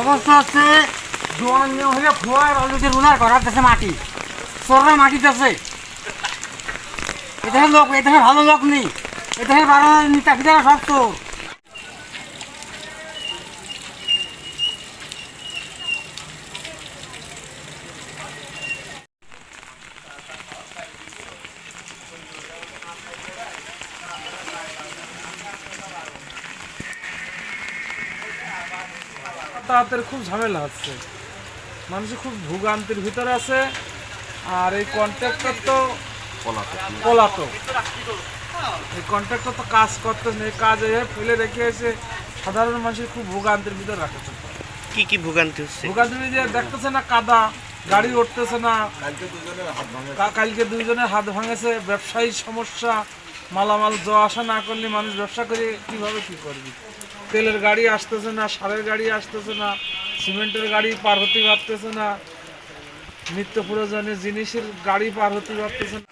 অবস্থা হচ্ছে, জোয়ান নিয়ম হলে খোয়ার অলরেডি রুলার দেশে মাটি। চোররা মাটি দেশে এদেশের লোক এদেশে ভালো লোক নেই। এদেশের বারো চাকরিদারা সব চোর। যাতায়াতের খুব ঝামেলা হচ্ছে। মানুষ খুব ভোগান্তির ভিতরে আছে আর এই কন্ট্রাক্টর তো পলাতক। এই কন্ট্রাক্টর তো কাজ করতেছে এই কাজ এভাবে ফেলে রেখে এসে সাধারণ মানুষের খুব ভোগান্তির ভিতরে রাখেছে কি কি ভোগান্তি হচ্ছে? ভোগান্তির যে দেখতেছে না কাদা গাড়ি উঠতেছে না। কালকে দুইজনের হাত ভাঙেছে ব্যবসায়ী সমস্যা মালামাল যাওয়া আসা না করলে মানুষ ব্যবসা করে কীভাবে কি করবে? তেলের গাড়ি আসতেছে না, সারের গাড়ি আসতেছে না, সিমেন্টের গাড়ি পার হতে পারতেছে না, নিত্য প্রয়োজনীয় জিনিসের গাড়ি পার হতে পারতেছে না।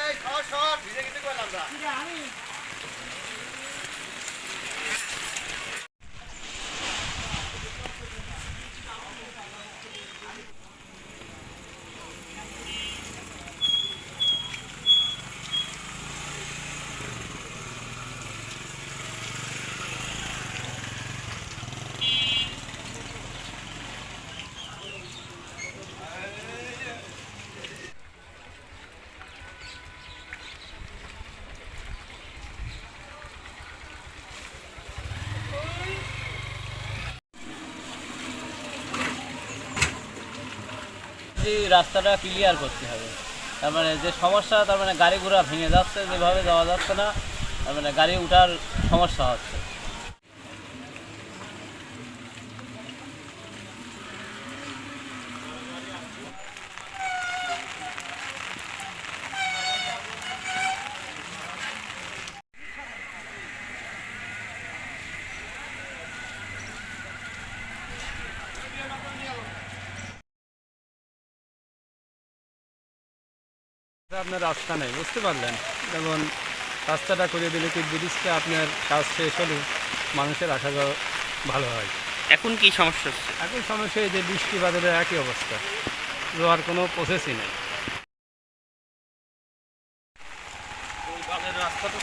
এই খ খ ভিজে গেছে কইলাম দা আমি যে রাস্তাটা ক্লিয়ার করতে হবে। তার মানে যে সমস্যা, তার মানে গাড়ি ঘোড়া ভেঙে যাচ্ছে, যেভাবে যাওয়া যাচ্ছে না, তার মানে গাড়ি উঠার সমস্যা হচ্ছে। আপনার রাস্তা নেই বুঝতে পারলেন? যেমন রাস্তাটা করে দিলে কি ব্রিজটা আপনার কাজ শেষ হলে মানুষের আসা যাওয়া ভালো হয়? এখন কি সমস্যা হচ্ছে? এখন সমস্যা এই যে বৃষ্টি বাদলের একই অবস্থা রোয়ার কোনো প্রসেসই নেই। রাস্তাটা